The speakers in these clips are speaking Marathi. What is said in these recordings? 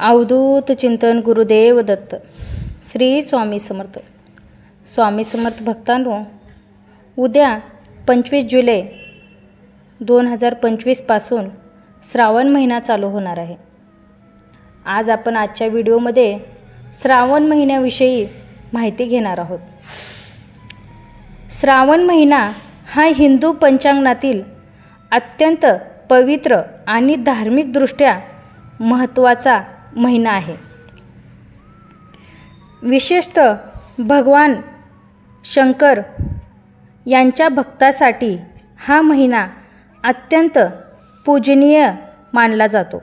अवधूत चिंतन गुरुदेव दत्त श्री स्वामी समर्थ. स्वामी समर्थ भक्तांनो उद्या पंचवीस जुलै दोन हजार पंचवीसपासून श्रावण महिना चालू होणार आहे. आज आपण आजच्या व्हिडिओमध्ये श्रावण महिन्याविषयी माहिती घेणार आहोत. श्रावण महिना हा हिंदू पंचांगणातील अत्यंत पवित्र आणि धार्मिकदृष्ट्या महत्त्वाचा महिना आहे. विशेषतः भगवान शंकर यांच्या भक्तासाठी हा महिना अत्यंत पूजनीय मानला जातो.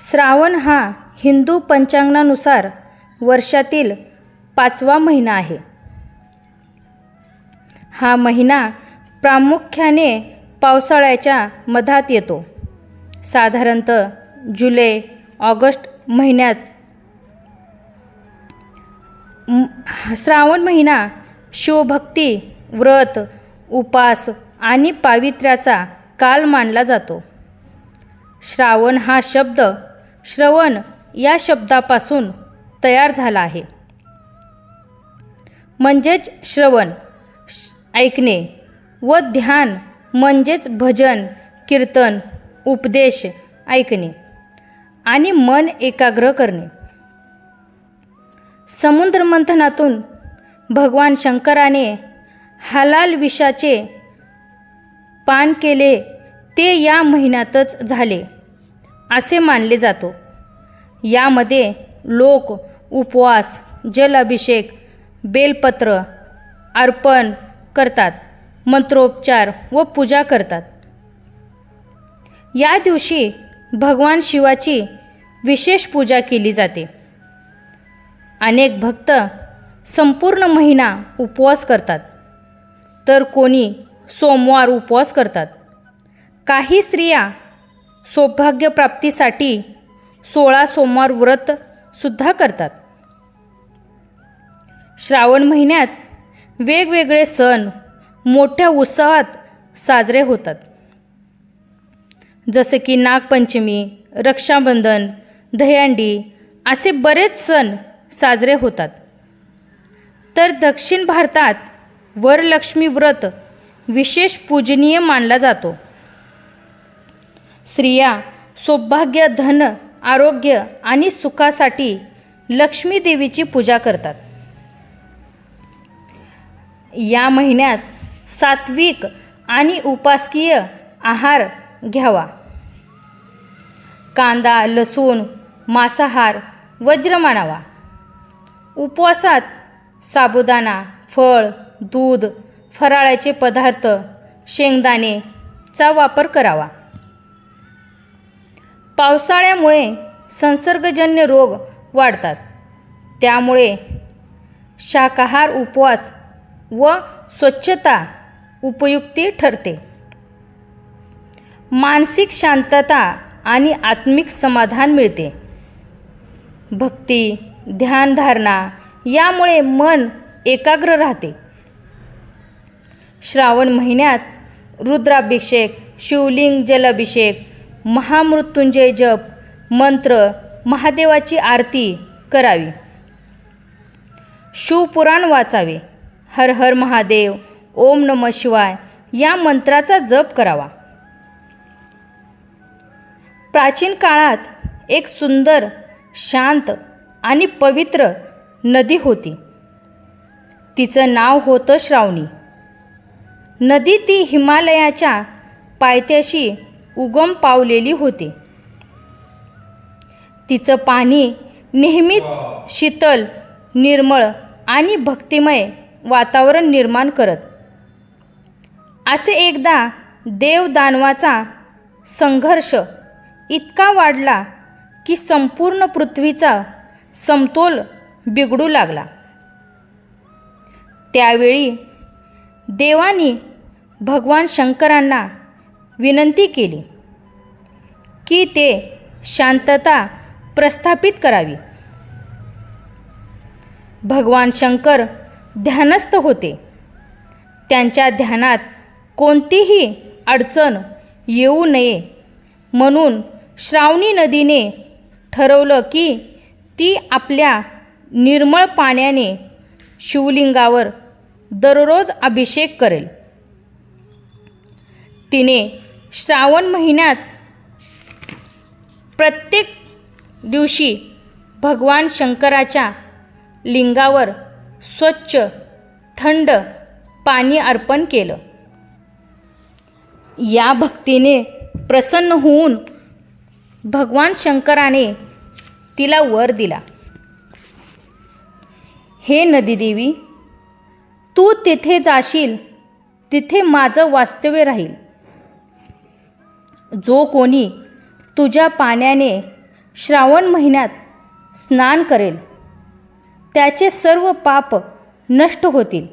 श्रावण हा हिंदू पंचांगणानुसार वर्षातील पाचवा महिना आहे. हा महिना प्रामुख्याने पावसाळ्याच्या मधात येतो. साधारणतः जुलै ऑगस्ट महिन्यात. श्रावण महिना शिवभक्ती व्रत उपास आणि पावित्र्याचा काल मानला जातो. श्रावण हा शब्द श्रवण या शब्दापासून तयार झाला आहे. म्हणजेच श्रवण श- ऐकणे व ध्यान म्हणजेच भजन कीर्तन उपदेश ऐकणे. आणि मन एकाग्र करणे. समुद्रमंथनातून भगवान शंकराने हलाल विषाचे पान केले ते या महिन्यातच झाले असे मानले जातो. यामध्ये लोक उपवास जलाभिषेक बेलपत्र अर्पण करतात मंत्रोपचार व पूजा करतात. या दिवशी भगवान शिवाची विशेष पूजा केली जाते. अनेक भक्त संपूर्ण महिना उपवास करतात. तर कोणी सोमवार उपवास करतात. काही स्त्रिया सौभाग्यप्राप्तीसाठी सोळा सोमवार व्रतसुद्धा करतात. श्रावण महिन्यात वेगवेगळे सण मोठ्या उत्साहात साजरे होतात. जसे की नागपंचमी रक्षाबंधन दहीहंडी असे बरेच सण साजरे होतात. तर दक्षिण भारतात वरलक्ष्मी व्रत विशेष पूजनीय मानला जातो. स्त्रिया सौभाग्य धन आरोग्य आणि सुखासाठी लक्ष्मी देवीची पूजा करतात. या महिन्यात सात्विक आणि उपासकीय आहार घ्यावा. कांदा लसूण मांसाहार वज्र मानावा. उपवासात साबुदाणा फळ दूध फराळाचे पदार्थ शेंगदाणे चा वापर करावा. पावसाळ्यामुळे संसर्गजन्य रोग वाढतात. त्यामुळे शाकाहार उपवास व स्वच्छता उपयुक्ती ठरते. मानसिक शांतता आणि आत्मिक समाधान मिळते. भक्ती ध्यानधारणा यामुळे मन एकाग्र राहते. श्रावण महिन्यात रुद्राभिषेक शिवलिंग जलाभिषेक महामृत्युंजय जप मंत्र महादेवाची आरती करावी. शिवपुराण वाचावे. हर हर महादेव ओम नम शिवाय या मंत्राचा जप करावा. प्राचीन काळात एक सुंदर शांत आणि पवित्र नदी होती. तिचं नाव होतं श्रावणी. नदी ती हिमालयाच्या पायथ्याशी उगम पावलेली होती. तिचं पाणी नेहमीच शीतल निर्मळ आणि भक्तिमय वातावरण निर्माण करत. असे एकदा देवदानवाचा संघर्ष इतका वाढला की संपूर्ण पृथ्वीचा समतोल बिघडू लागला. त्यावेळी देवानी भगवान शंकरांना विनंती केली की ते शांतता प्रस्थापित करावी. भगवान शंकर ध्यानस्थ होते. त्यांच्या ध्यानात कोणतीही अडचण येऊ नये म्हणून श्रावणी नदीने ठरवलं की ती आपल्या निर्मळ पाण्याने शिवलिंगावर दररोज अभिषेक करेल. तिने श्रावण महिन्यात प्रत्येक दिवशी भगवान शंकराच्या लिंगावर स्वच्छ थंड पाणी अर्पण केलं. या भक्तीने प्रसन्न होऊन भगवान शंकराने तिला वर दिला. हे नदीदेवी तू तिथे जाशील तिथे माझं वास्तव्य राहील. जो कोणी तुझ्या पाण्याने श्रावण महिन्यात स्नान करेल त्याचे सर्व पाप नष्ट होतील.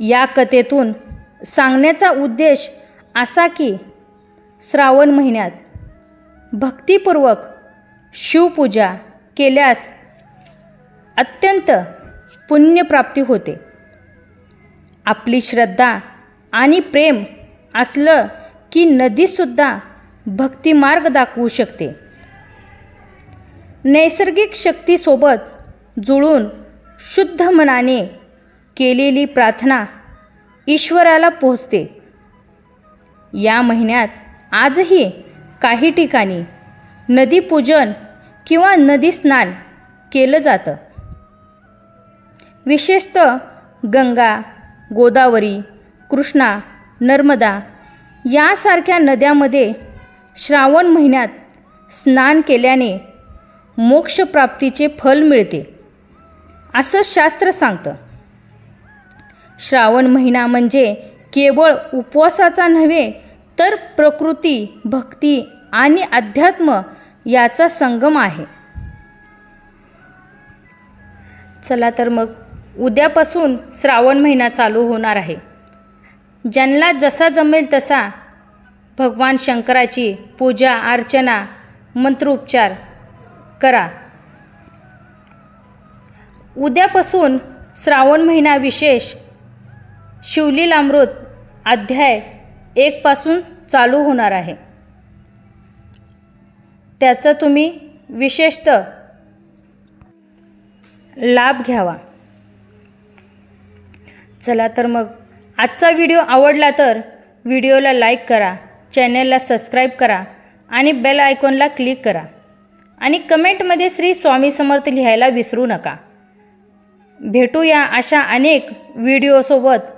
या कथेतून सांगण्याचा उद्देश असा की श्रावण महिन्यात भक्तिपूर्वक शिवपूजा केल्यास अत्यंत पुण्यप्राप्ती होते. आपली श्रद्धा आणि प्रेम असलं की नदीसुद्धा भक्तिमार्ग दाखवू शकते. नैसर्गिक शक्तीसोबत जुळून शुद्ध मनाने केलेली प्रार्थना ईश्वराला पोहोचते. या महिन्यात आजही काही ठिकाणी नदीपूजन किंवा नदी स्नान केलं जातं. विशेषतः गंगा गोदावरी कृष्णा नर्मदा यासारख्या नद्यामध्ये श्रावण महिन्यात स्नान केल्याने मोक्षप्राप्तीचे फल मिळते असं शास्त्र सांगतं. श्रावण महिना म्हणजे केवळ उपवासाचा नव्हे तर प्रकृती भक्ती आणि अध्यात्म याचा संगम आहे. चला तर मग उद्यापासून श्रावण महिना चालू होणार आहे. ज्यांना जसा जमेल तसा भगवान शंकराची पूजा अर्चना मंत्रोपचार करा. उद्यापासून श्रावण महिना विशेष शिवलीलामृत अध्याय एकपासून चालू होणार आहे. त्याचा तुम्ही विशेषतः लाभ घ्यावा. चला तर मग आजचा व्हिडिओ आवडला तर व्हिडिओला लाईक करा चॅनलला सबस्क्राईब करा आणि बेल आयकॉनला क्लिक करा. आणि कमेंटमध्ये श्री स्वामी समर्थ लिहायला विसरू नका. भेटूया अशा अनेक व्हिडिओसोबत